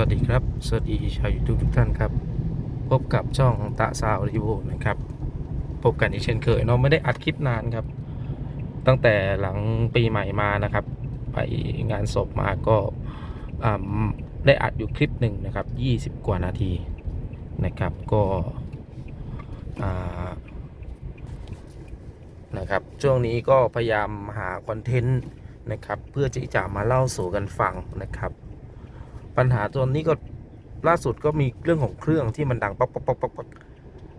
วัสดีครับ สวัสดีชาวยูทูบทุกท่านครับ พบกับช่องตะซาวรีโวนะครับ พบกันอีกเช่นเคยเนาะไม่ได้อัดคลิปนานครับ ตั้งแต่หลังปีใหม่มานะครับ ไปงานศพมาก็ได้อัดอยู่คลิปหนึ่งนะครับ 20 กว่านาทีนะครับก็นะครับช่วงนี้ก็พยายามหาคอนเทนต์นะครับ เพื่อที่จะมาเล่าสู่กันฟังนะครับ ปัญหาตัวนี้ก็ล่าสุดก็มีเรื่องของเครื่องที่มันดังป๊อกป๊อกป๊อกป๊อกป๊อก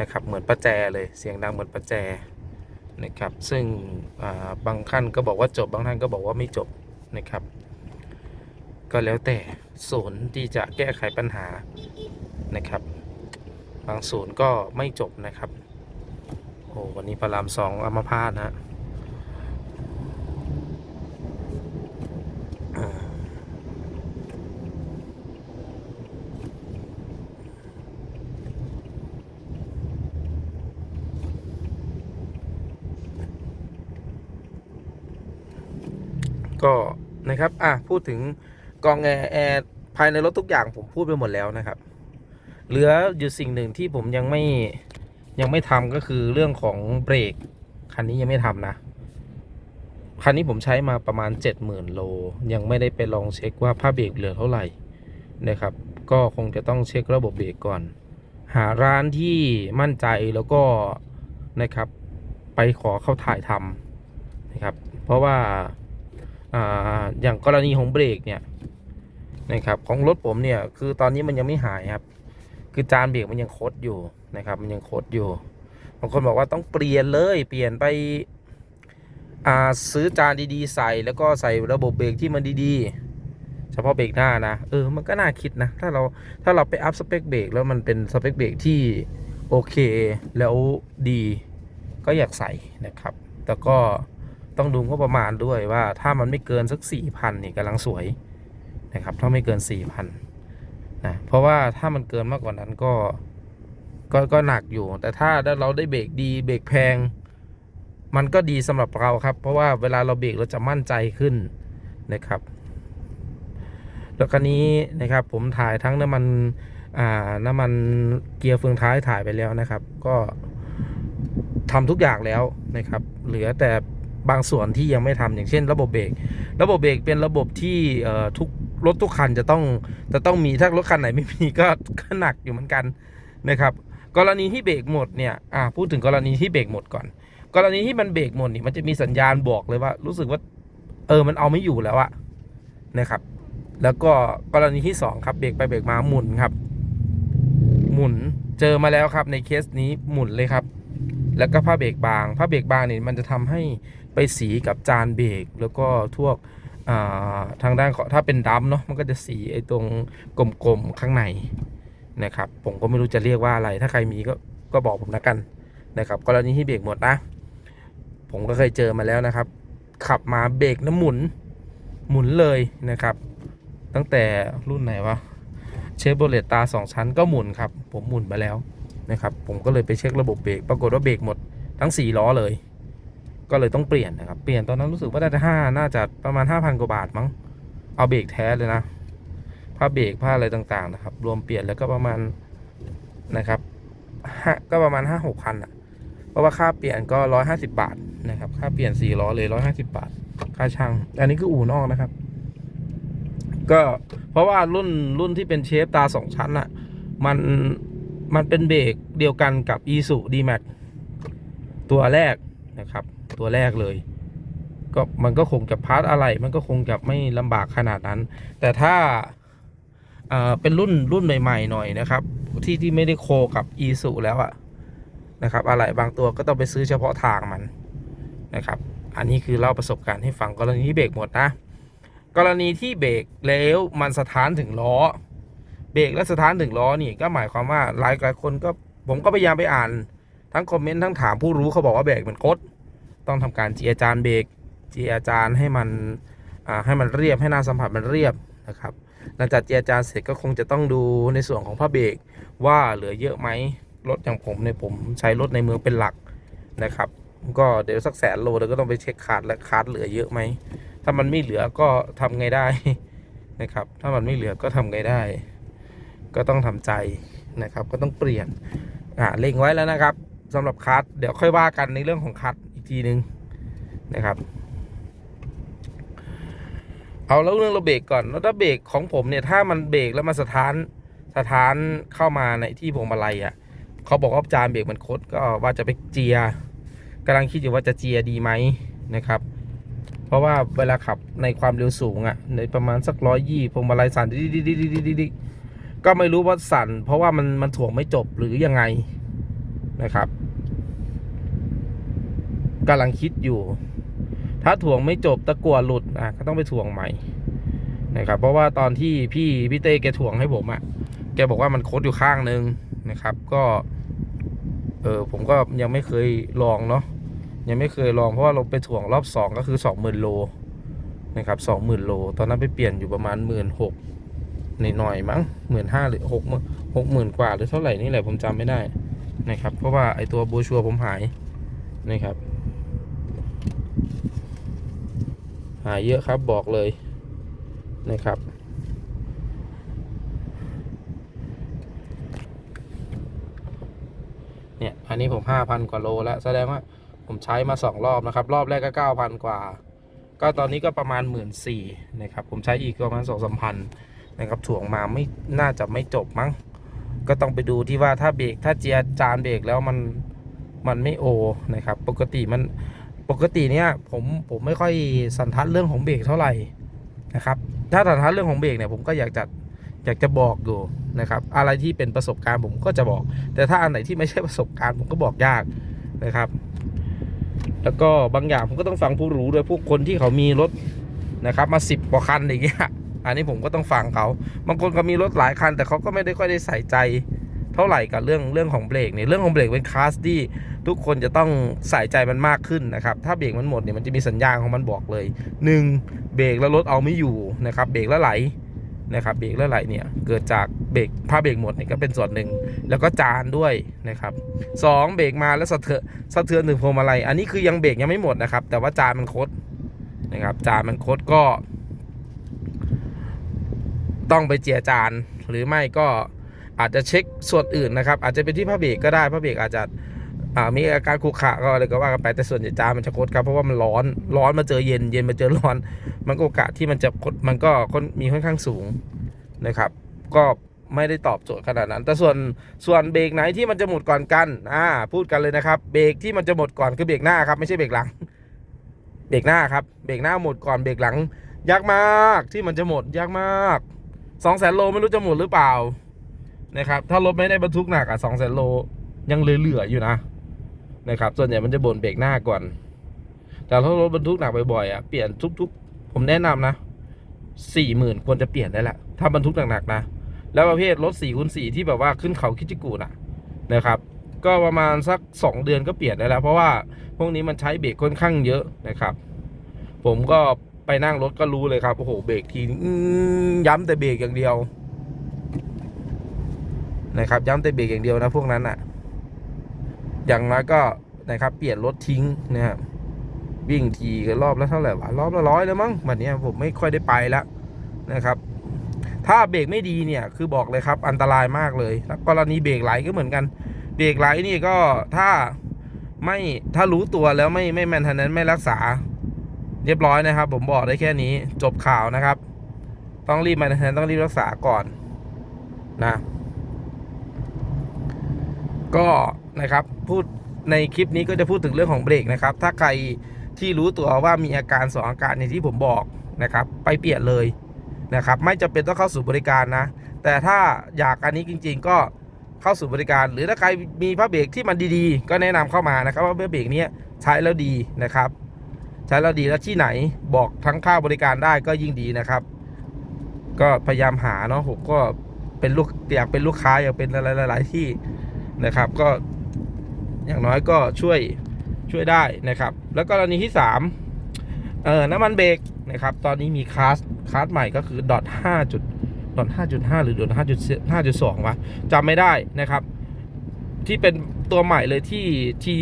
นะครับเหมือนประแจเลยเสียงดังเหมือนประแจนะครับซึ่งบางท่านก็บอกว่าจบบางท่านก็บอกว่าไม่จบนะครับ ก็แล้วแต่ศูนย์ที่จะแก้ไขปัญหานะครับ บางศูนย์ก็ไม่จบนะครับโอ้วันนี้พระรามสองอัมาพาตนะฮะอ่า ก็นะครับอะพูดถึงกองแอร์แอร์ภายในรถทุกอย่างผมพูดไปหมดแล้วนะครับ เหลืออยู่สิ่งหนึ่งที่ผมยังไม่ยังไม่ทำก็คือเรื่องของเบรกคันนี้ยังไม่ทำนะคันนี้ผมใช้มาประมาณ 70,000 โล ยังไม่ได้ไปลองเช็คว่าผ้าเบรกเหลือเท่าไหร่นะครับ ก็คงจะต้องเช็คระบบเบรกก่อน หาร้านที่มั่นใจแล้วก็นะครับ ไปขอเข้าถ่ายทำนะครับ เพราะว่า อ่าอย่างกรณีของเบรกเนี่ยนะครับของรถผมเนี่ยคือตอนนี้มันยังไม่หายครับ คือจานเบรกมันยังคดอยู่นะครับ มันยังคดอยู่บางคนบอกว่าต้องเปลี่ยนเลยเปลี่ยนไปอ่าซื้อจานดีๆ ใส่แล้วก็ใส่ระบบเบรกที่มันดีๆ เฉพาะเบรกหน้านะเออมันก็น่าคิดนะถ้าเราถ้าเราไปอัพสเปคเบรกแล้วมันเป็นสเปคเบรกที่โอเคแล้วดีก็อยากใส่นะครับ แต่ก็ ต้องดูงบประมาณด้วยว่าถ้ามันไม่เกินสักสี่พันนี่กำลังสวยนะครับ ถ้าไม่เกินสี่พันนะเพราะว่าถ้ามันเกินมากกว่านั้นก็ก็ก็หนักอยู่ แต่ถ้าเราได้เบรกดีเบรกแพง มันก็ดีสำหรับเราครับ เพราะว่าเวลาเราเบรกเราจะมั่นใจขึ้นนะครับ แล้วคันนี้นะครับผมถ่ายทั้งน้ำมันอ่าน้ำมันเกียร์เฟืองท้ายถ่ายไปแล้วนะครับ ก็ทำทุกอย่างแล้วนะครับ เหลือแต่ บางส่วนที่ยังไม่ทำอย่างเช่น ระบบเบรกระบบเบรกเป็นระบบที่ทุกรถทุกคันจะต้องจะต้องมีถ้ารถคันไหนไม่มีก็ก็หนักอยู่เหมือนกันนะครับ กรณีที่เบรกหมดเนี่ยอ่าพูดถึงกรณีที่เบรกหมดก่อน กรณีที่มันเบรกหมดนี่มันจะมีสัญญาณบอกเลยว่า รู้สึกว่า เออมันเอาไม่อยู่แล้วอะนะครับ แล้วก็กรณีที่สองครับเบรกไปเบรกมาหมุนครับ หมุนเจอมาแล้วครับในเคสนี้หมุนเลยครับ แล้วก็ผ้าเบรกบางผ้าเบรกบางนี่มันจะทำให้ ไปสีกับจานเบรกแล้วก็ทั่วอ่าทางด้านของถ้าเป็นดำเนาะมันก็จะสีไอ้ตรงกลมๆข้างในนะครับ ผมก็ไม่รู้จะเรียกว่าอะไร ถ้าใครมีก็ก็บอกผมนะกันนะครับกรณีที่เบรกหมดนะ ผมก็เคยเจอมาแล้วนะครับ ขับมาเบรกน้ำหมุนหมุนเลยนะครับ ตั้งแต่รุ่นไหนวะเชฟโบเลตตาสองชั้นก็หมุนครับ ผมหมุนมาแล้วนะครับ ผมก็เลยไปเช็คระบบเบรกปรากฏว่าเบรกหมดทั้งสี่ล้อเลย ก็เลยต้องเปลี่ยนนะครับ เปลี่ยนตอนนั้นรู้สึกว่าน่าจะห้าน่าจะประมาณห้าพันกว่าบาทมั้ง เอาเบรกแท้เลยนะผ้าเบรกผ้าอะไรต่างๆนะครับ รวมเปลี่ยนแล้วก็ประมาณนะครับห้าก็ประมาณห้าหกพันอะ เพราะว่าค่าเปลี่ยนก็ร้อยห้าสิบาทนะครับ ค่าเปลี่ยนสี่ล้อเลยร้อยห้าสิบาท ค่าช่าง อันนี้คืออู่นอกนะครับ ก็เพราะว่ารุ่นรุ่นที่เป็นเชฟตาสองชั้นอะ มันมันเป็นเบรกเดียวกันกับ e s u d m a x ตัวแรกนะครับ ตัวแรกเลย ก็มันก็คงจะพาร์ทอะไร มันก็คงจะไม่ลำบากขนาดนั้น แต่ถ้าเอ่อเป็นรุ่นรุ่นใหม่ๆหน่อยนะครับ ที่ที่ไม่ได้โคกับ e s u แล้วอะนะครับอะไรบางตัวก็ต้องไปซื้อเฉพาะทางมันนะครับ อันนี้คือเล่าประสบการณ์ให้ฟังกรณีที่เบรกหมดนะ กรณีที่เบรกแล้วมันสถานถึงล้อ เบรกและสถานถึงล้อนี่ก็หมายความว่าหลายหลายคนก็ผมก็พยายามไปอ่าน ทั้งคอมเมนต์ทั้งถามผู้รู้เขาบอกว่าเบรกมันคด ต้องทำการเจีอาจารย์เบรกเจีอาจารย์ให้มันให้มันเรียบให้หน้าสัมผัสมันเรียบนะครับหลังจากเจีอาจารย์เสร็จก็คงจะต้องดูในส่วนของผ้าเบรกว่าเหลือเยอะไหมรถอย่างผมเนี่ยผมใช้รถในเมืองเป็นหลักนะครับ ก็เดี๋ยวสักแสนโลเดี๋ยวก็ต้องไปเช็คขาดและขาดเหลือเยอะไหมถ้ามันไม่เหลือก็ทำไงได้นะครับ ถ้ามันไม่เหลือก็ทำไงได้ ก็ต้องทำใจนะครับ ก็ต้องเปลี่ยนอ่าเล็งไว้แล้วนะครับสำหรับคัดเดี๋ยวค่อยว่ากันในเรื่องของคัด ทีนึงนะครับ เอาแล้วเรื่องเราเบรกก่อนแล้วถ้าเบรกของผมเนี่ยถ้ามันเบรกแล้วมันสถานสถานเข้ามาในที่พวงมาลัยอะเขาบอกว่าจานเบรกมันคดก็ว่าจะไปเจียกำลังคิดอยู่ว่าจะเจียดีไหมนะครับ เพราะว่าเวลาขับในความเร็วสูงอะในประมาณสักร้อยยี่พวงมาลัยสั่นดิดิดิดิดิดิดิก็ไม่รู้ว่าสั่น เพราะว่ามันมันถ่วงไม่จบหรือยังไงนะครับ กำลังคิดอยู่ ถ้าถ่วงไม่จบตะกั่วหลุดอะก็ต้องไปถ่วงใหม่นะครับ เพราะว่าตอนที่พี่พี่เต้แกถ่วงให้ผมอะ แกบอกว่ามันโคดอยู่ข้างนึงนะครับ ก็เออผมก็ยังไม่เคยลองเนาะยังไม่เคยลองเพราะว่าเราไปถ่วงรอบสองก็คือสองหมื่นโลนะครับสองหมื่นโล ตอนนั้นไปเปลี่ยนอยู่ประมาณหมื่นหกหน่อยๆมั้งหมื่นห้าหรือหกหกหมื่นกว่าหรือเท่าไหร่นี่แหละผมจำไม่ได้นะครับ เพราะว่าไอตัวโบชัวผมหายนะครับ หายเยอะครับบอกเลยนะครับ เนี่ย อันนี้ผมห้าพันกว่าโลแล้ว แสดงว่าผมใช้มาสองรอบนะครับ รอบแรกก็เก้าพันกว่า ก็ตอนนี้ก็ประมาณหมื่นสี่นะครับ ผมใช้อีกประมาณสองสามพันนะครับถ่วงมาไม่น่าจะไม่จบมั้ง ก็ต้องไปดูที่ว่าถ้าเบรกถ้าเจียจานเบรกแล้วมันมันไม่โอนะครับ ปกติมัน ปกติเนี่ยผมผมไม่ค่อยสันทัดเรื่องของเบรกเท่าไหร่นะครับ ถ้าสันทัดเรื่องของเบรกเนี่ยผมก็อยากจะอยากจะบอกอยู่นะครับ อะไรที่เป็นประสบการณ์ผมก็จะบอก แต่ถ้าอันไหนที่ไม่ใช่ประสบการณ์ผมก็บอกยากนะครับ แล้วก็บางอย่างผมก็ต้องฟังผู้รู้ด้วยพวกคนที่เขามีรถนะครับ มาสิบกว่าคันอย่างเงี้ยอันนี้ผมก็ต้องฟังเขา บางคนก็มีรถหลายคัน แต่เขาก็ไม่ได้ค่อยได้ใส่ใจ เท่าไหร่กับเรื่องเรื่องของเบรกเนี่ยเรื่องของเบรกเป็นคลาสที่ทุกคนจะต้องใส่ใจมันมากขึ้นนะครับ ถ้าเบรกมันหมดเนี่ยมันจะมีสัญญาณของมันบอกเลย 1. เบรกแล้วรถเอาไม่อยู่นะครับเบรกแล้วไหลนะครับเบรกแล้วไหลเนี่ยเกิดจากเบรกผ้าเบรกหมดเนี่ยก็เป็นส่วนหนึ่ง แล้วก็จานด้วยนะครับสองเบรกมาแล้วสะเทือนสะเทือนถึงพวงมาลัยอันนี้คือยังเบรกยังไม่หมดนะครับ แต่ว่าจานมันคดนะครับจานมันคดก็ ต้องไปเจียจานหรือไม่ก็ อาจจะเช็คส่วนอื่นนะครับ อาจจะเป็นที่ผ้าเบรกก็ได้ผ้าเบรกอาจจะมีอาการขรุขระก็อะไรก็ว่ากันไปแต่ส่วนใหญ่จานมันจะคดครับเพราะว่ามันร้อนร้อนมาเจอเย็นเย็นมาเจอร้อน มันก็โอกาสที่มันจะคดมันก็คนมีค่อนข้างสูงนะครับ ก็ไม่ได้ตอบโจทย์ขนาดนั้น แต่ส่วนส่วนเบรกไหนที่มันจะหมดก่อนกันอ่าพูดกันเลยนะครับ เบรกที่มันจะหมดก่อนคือเบรกหน้าครับไม่ใช่เบรกหลัง เบรกหน้าครับเบรกหน้าหมดก่อนเบรกหลังยากมากที่มันจะหมดยากมากสองแสนโลไม่รู้จะหมดหรือเปล่า นะครับถ้ารถไม่ได้บรรทุกหนักอะสองแสนโลยังเหลือๆอยู่นะนะครับส่วนใหญ่มันจะบ่นเบรกหน้าก่อน แต่ถ้ารถบรรทุกหนักบ่อยๆอะเปลี่ยนทุกๆ ผมแนะนำนะสี่หมื่นควรจะเปลี่ยนได้ละถ้าบรรทุกหนักๆนะแล้วประเภทรถสี่คูณสี่ที่แบบว่าขึ้นเขาคิจิกุน่ะนะครับ ก็ประมาณสักสองเดือนก็เปลี่ยนได้แล้ว เพราะว่าพวกนี้มันใช้เบรกค่อนข้างเยอะนะครับ ผมก็ไปนั่งรถก็รู้เลยครับโอ้โหเบรกทีอื้อย้ำแต่เบรกอย่างเดียว นะครับย้ำแต่เบรกอย่างเดียวนะพวกนั้นอะ อย่างน้อยก็นะครับเปลี่ยนรถทิ้งนะครับวิ่งทีก็รอบละเท่าไหร่วะรอบละร้อยแล้วมั้งวันนี้ผมไม่ค่อยได้ไปแล้วนะครับ ถ้าเบรกไม่ดีเนี่ยคือบอกเลยครับอันตรายมากเลยแล้วกรณีเบรกไหลก็เหมือนกัน เบรกไหลนี่ก็ถ้าไม่ถ้ารู้ตัวแล้วไม่ไม่แมนทันนั้นไม่รักษา เรียบร้อยนะครับ ผมบอกได้แค่นี้จบข่าวนะครับ ต้องรีบแมนทันต้องรีบรักษาก่อนนะ ก็นะครับพูดในคลิปนี้ก็จะพูดถึงเรื่องของเบรกนะครับ ถ้าใครที่รู้ตัวว่ามีอาการสองอาการในที่ผมบอกนะครับ ไปเปลี่ยนเลยนะครับ ไม่จำเป็นต้องเข้าสู่บริการนะ แต่ถ้าอยากอันนี้จริง ๆ ก็เข้าสู่บริการ หรือถ้าใครมีผ้าเบรกที่มันดีๆ ก็แนะนำเข้ามานะครับว่าผ้าเบรกนี้ใช้แล้วดีนะครับ ใช้แล้วดีแล้วที่ไหนบอกทั้งค่าบริการได้ก็ยิ่งดีนะครับ ก็พยายามหาเนาะผมก็เป็นลูกอยากเป็นลูกค้าอยากเป็นอะไรหลาย ๆ ที่ นะครับ ก็อย่างน้อยก็ช่วยช่วยได้นะครับ แล้วกรณีที่3เอ่อน้ำมันเบรกนะครับ ตอนนี้มีคลาสคลาสใหม่ก็คือดอทห้าจุดดอทห้าจุดห้าหรือดอทห้าจุดห้าจุดสองวะจำไม่ได้นะครับ ที่เป็นตัวใหม่เลยที่ที่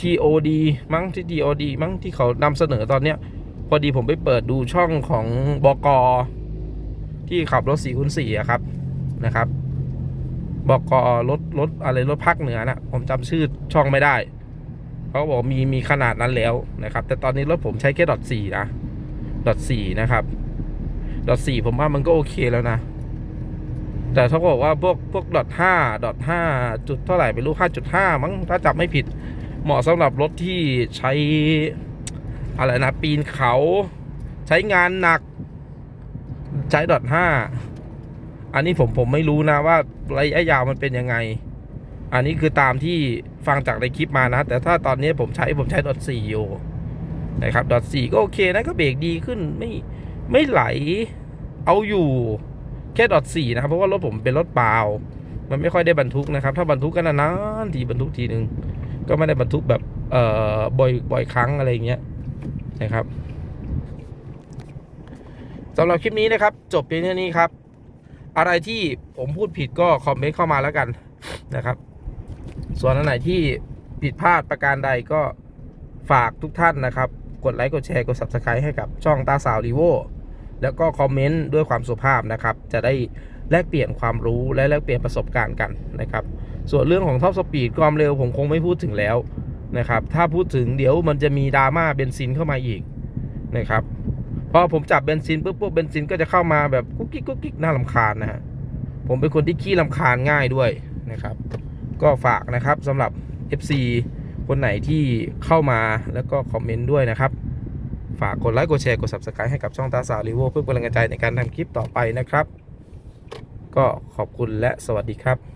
TOD มั้งที่ TOD มั้งที่เขานำเสนอตอนเนี้ยพอดีผมไปเปิดดูช่องของบกที่ขับรถ4คูณ4อะครับนะครับ บอกกอรถรถอะไรรถภาคเหนือนะผมจำชื่อช่องไม่ได้เขาบอกมีมีขนาดนั้นแล้วนะครับ แต่ตอนนี้รถผมใช้แค่ดอทสี่นะดอทสี่นะครับดอทสี่ผมว่ามันก็โอเคแล้วนะ แต่เขาบอกว่าพวกพวกดอทห้าดอทห้าจุดเท่าไหร่ไม่รู้ห้าจุดห้ามั้งถ้าจำไม่ผิด เหมาะสำหรับรถที่ใช้อะไรนะปีนเขา ใช้งานหนัก ใช้ดอทห้า อันนี้ผมผมไม่รู้นะว่าระยะยาวมันเป็นยังไง อันนี้คือตามที่ฟังจากในคลิปมานะ แต่ถ้าตอนนี้ผมใช้ผมใช้ดอทสี่อยู่นะครับดอทสี่ก็โอเคนะก็เบรกดีขึ้นไม่ไม่ไหลเอาอยู่แค่ดอทสี่นะครับเพราะว่ารถผมเป็นรถเปล่า มันไม่ค่อยได้บรรทุกนะครับ ถ้าบรรทุกก็นนานทีบรรทุกทีหนึ่งก็ไม่ได้บรรทุกแบบเอ่อบ่อยบ่อยครั้งอะไรอย่างเงี้ยนะครับสำหรับคลิปนี้นะครับ จบเพียงเท่านี้ครับ อะไรที่ผมพูดผิดก็คอมเมนต์เข้ามาแล้วกันนะครับ ส่วนอันไหนที่ผิดพลาดประการใดก็ฝากทุกท่านนะครับ กดไลค์กดแชร์กด subscribe ให้กับช่องตาสาวรีโวแล้วก็คอมเมนต์ด้วยความสุภาพนะครับ จะได้แลกเปลี่ยนความรู้และแลกเปลี่ยนประสบการณ์กันนะครับ ส่วนเรื่องของท็อปสปีดความเร็วผมคงไม่พูดถึงแล้วนะครับ ถ้าพูดถึงเดี๋ยวมันจะมีดราม่าเบนซินเข้ามาอีกนะครับ พอผมจับเบนซินปุ๊บปุ๊บเบนซินก็จะเข้ามาแบบกุ๊กกิ๊กกุ๊กกิ๊กน่าลำคาญนะฮะผมเป็นคนที่ขี้ลำคาญง่ายด้วยนะครับ ก็ฝากนะครับสำหรับ FC คนไหนที่เข้ามาแล้วก็คอมเมนต์ด้วยนะครับ ฝากกดไลค์กดแชร์กด subscribe ให้กับช่องตาสาวรีโวเพื่อเป็นกำลังใจในการทำคลิปต่อไปนะครับ ก็ขอบคุณและสวัสดีครับ